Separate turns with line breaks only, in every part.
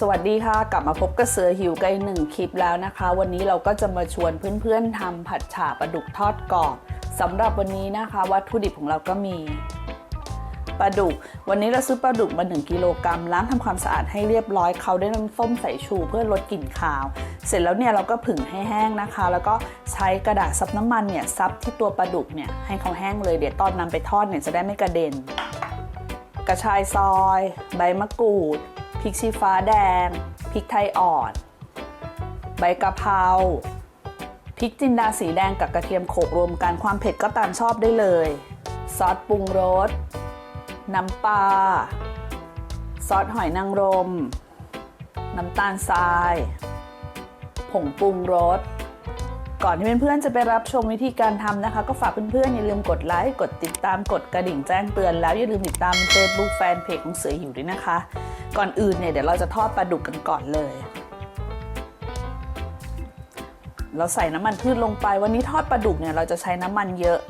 สวัสดีค่ะ กลับมาพบกับเสือหิวกันหนึ่งคลิปแล้วนะคะ วันนี้เราก็จะมาชวนเพื่อนๆทำผัดฉ่าปลาดุกทอดกรอบสำหรับวันนี้นะคะ วัตถุดิบของเราก็มีปลาดุก วันนี้เราซื้อปลาดุกมา 1 กิโลกรัมล้างทำความสะอาดให้เรียบร้อยเขาด้วยน้ำส้มสายชูเพื่อลดกลิ่นคาว เสร็จแล้วเนี่ยเราก็ผึ่งให้แห้งนะคะ แล้วก็ใช้กระดาษซับน้ำมันเนี่ยซับที่ตัวปลาดุกเนี่ยให้เขาแห้งเลยเดี๋ยวตอนนำไปทอดเนี่ยจะได้ไม่กระเด็น กระชายซอย ใบมะกรูด พริกชี้ฟ้าแดง พริกไทยอ่อน ใบกะเพรา พริกจินดาสีแดงกับกระเทียมโขลกรวมกันความเผ็ดก็ตามชอบได้เลย ซอสปรุงรส น้ำปลา ซอสหอยนางรม น้ำตาลทราย ผงปรุงรสก่อนที่เพื่อนๆจะไปรับชมวิธีการทำนะคะ ก็ฝากเพื่อนๆอย่าลืมกดไลค์กดติดตามกดกระดิ่งแจ้งเตือนแล้วอย่าลืมติดตาม Facebook แฟนเพจของเสือหิวด้วยนะคะ ก่อนอื่นเนี่ยเดี๋ยวเราจะทอดปลาดุกกันก่อนเลย เราใส่น้ำมันพืชลงไป วันนี้ทอดปลาดุกเนี่ยเราจะใช้น้ำมันเยอะ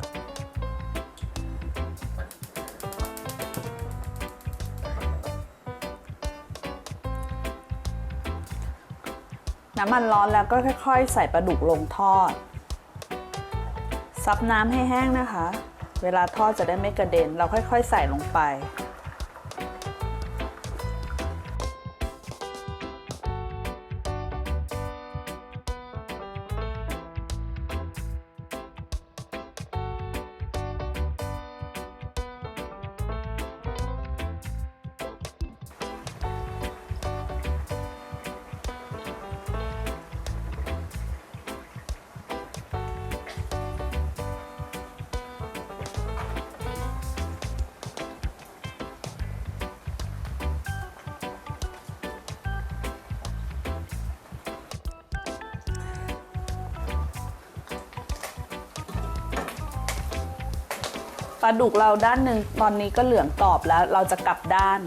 น้ำมันร้อนแล้วก็ค่อย ๆ ใส่ปลาดุกลงทอด ซับน้ำให้แห้งนะคะ เวลาทอดจะได้ไม่กระเด็น เราค่อย ๆ ใส่ลงไป ลาดุกเราด้านหนึ่งตอนนี้ก็เหลืองกรอบแล้ว เราจะกลับด้าน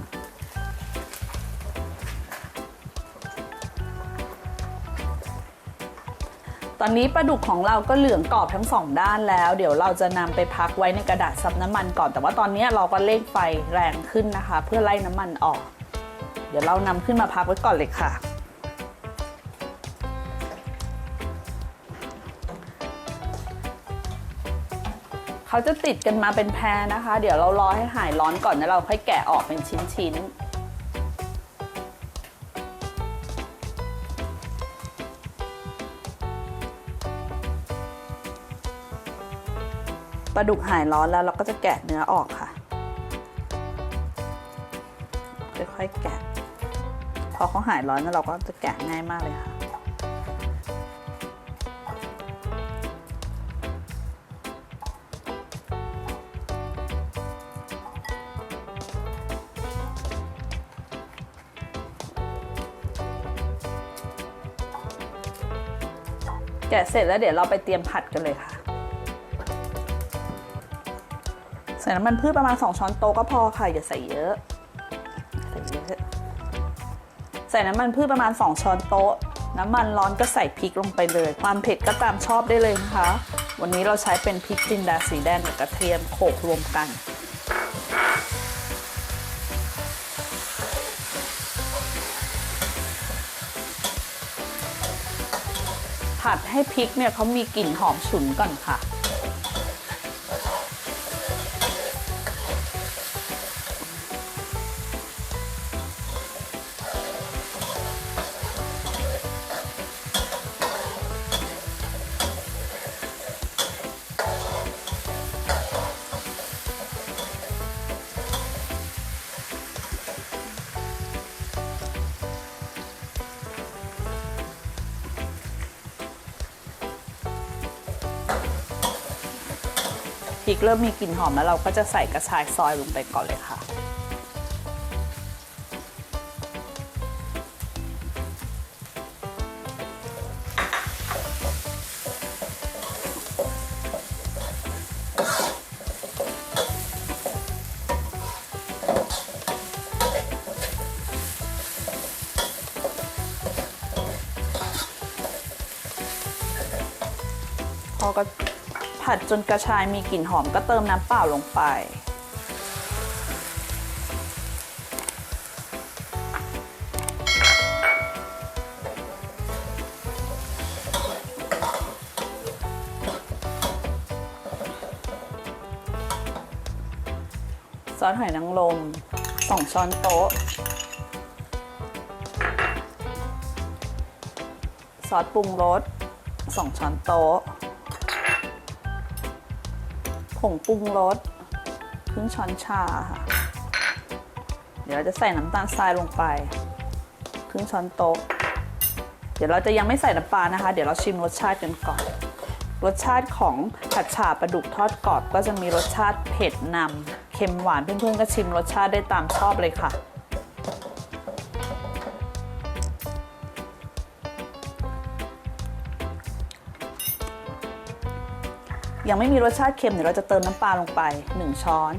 ตอนนี้ปลาดุกของเราก็เหลืองกรอบทั้งสองด้านแล้ว เดี๋ยวเราจะนำไปพักไว้ในกระดาษซับน้ำมันก่อน แต่ว่าตอนนี้เราก็เร่งไฟแรงขึ้นนะคะ เพื่อไล่น้ำมันออก เดี๋ยวเรานำขึ้นมาพักไว้ก่อนเลยค่ะ เขาจะติดกันมาเป็นแพรนะคะ เดี๋ยวเรารอให้หายร้อนก่อนแล้วเราค่อยแกะออกเป็นชิ้นๆปลาดุกหายร้อนแล้วเราก็จะแกะเนื้อออกค่ะ ค่อยๆแกะ พอเขาหายร้อนแล้วเราก็จะแกะง่ายมากเลยค่ะ แกะเสร็จแล้วเดี๋ยวเราไปเตรียมผัดกันเลยค่ะ ใส่น้ำมันพืชประมาณ 2 ช้อนโต๊ะก็พอค่ะอย่าใส่เยอะใส่เยอะใส่น้ำมันพืชประมาณ 2 ช้อนโต๊ะ น้ำมันร้อนก็ใส่พริกลงไปเลย ความเผ็ดก็ตามชอบได้เลยนะคะ วันนี้เราใช้เป็นพริกจินดาสีแดงกับกระเทียมโขลกรวมกัน ผัดให้พริกเนี่ยเขามีกลิ่นหอมฉุนก่อนค่ะ ริกเริ่มมีกลิ่นหอมแล้วเราก็จะใส่กระชายซอยลงไปก่อนเลยค่ะพอก็ ผัดจนกระชายมีกลิ่นหอมก็เติมน้ำเปล่าลงไป ซอสหอยนางรม2ช้อนโต๊ะ ซอสปรุงรส2ช้อนโต๊ะ ผงปรุงรสครึ่งช้อนชาค่ะ เดี๋ยวเราจะใส่น้ำตาลทรายลงไป ครึ่งช้อนโต๊ะ เดี๋ยวเราจะยังไม่ใส่น้ำปลานะคะ เดี๋ยวเราชิมรสชาติกันก่อน รสชาติของผัดฉ่าปลาดุกทอดกรอบก็จะมีรสชาติเผ็ดนำเค็มหวานเพื่อนๆก็ชิมรสชาติได้ตามชอบเลยค่ะ ยังไม่มีรสชาติเค็มเดี๋ยวเราจะเติมน้ำปลาลงไป 1 ช้อน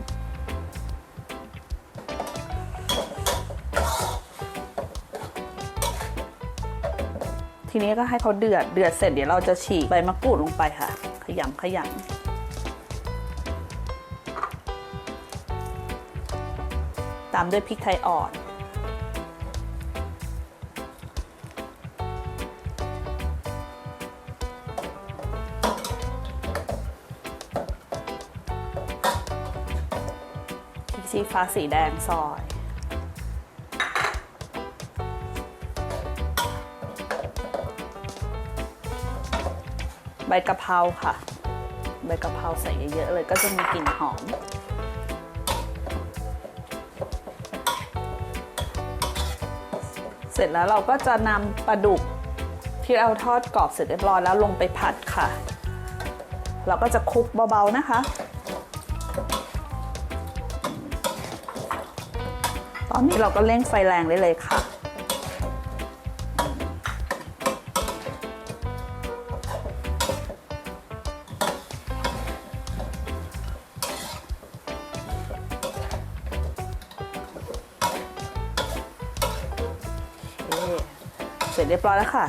ทีนี้ก็ให้เขาเดือด เดือดเสร็จเดี๋ยวเราจะฉีกใบมะกรูดลงไปค่ะ ขยำขยำตามด้วยพริกไทยอ่อน ชี้ฟ้าสีแดงซอย ใบกะเพราค่ะ ใบกะเพราใส่เยอะๆเลยก็จะมีกลิ่นหอมเสร็จแล้วเราก็จะนำปลาดุกที่เราทอดกรอบเสร็จเรียบร้อยแล้วลงไปผัดค่ะ เราก็จะคลุกเบาๆนะคะ ตอนนี้เราก็เร่งไฟแรงได้เลยค่ะเคเสร็จเรียบร้อยแล้วค่ะ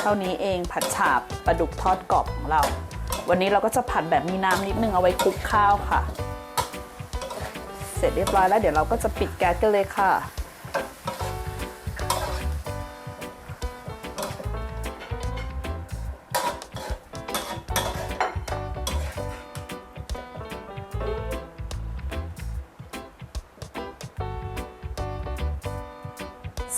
เท่านี้เองผัดฉาบปลาดุกทอดกรอบของเรา วันนี้เราก็จะผัดแบบมีน้ำนิดนึงเอาไว้คลุกข้าวค่ะ เสร็จเรียบร้อยแล้วเดี๋ยวเราก็จะปิดแก๊สกันเลยค่ะ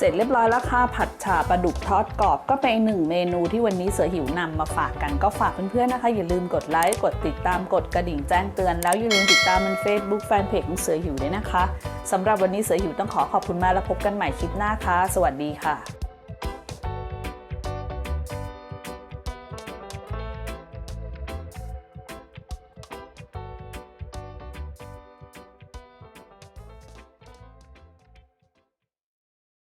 สร็จเรียบร้อยแล้วค่ะผัดฉาปลาดุกทอดกรอบก็เป็นอีกหนึ่งเมนูที่วันนี้เสือหิวนำมาฝากกันก็ฝากเพื่อนๆนะคะ อย่าลืมกดไลค์กดติดตามกดกระดิ่งแจ้งเตือนแล้วอย่าลืมติดตามมัน Facebook แฟนเพจของเสือหิวด้วยนะคะสำหรับวันนี้เสือหิวต้องขอขอบคุณมากแล้วพบกันใหม่คลิปหน้าค่ะ สวัสดีค่ะ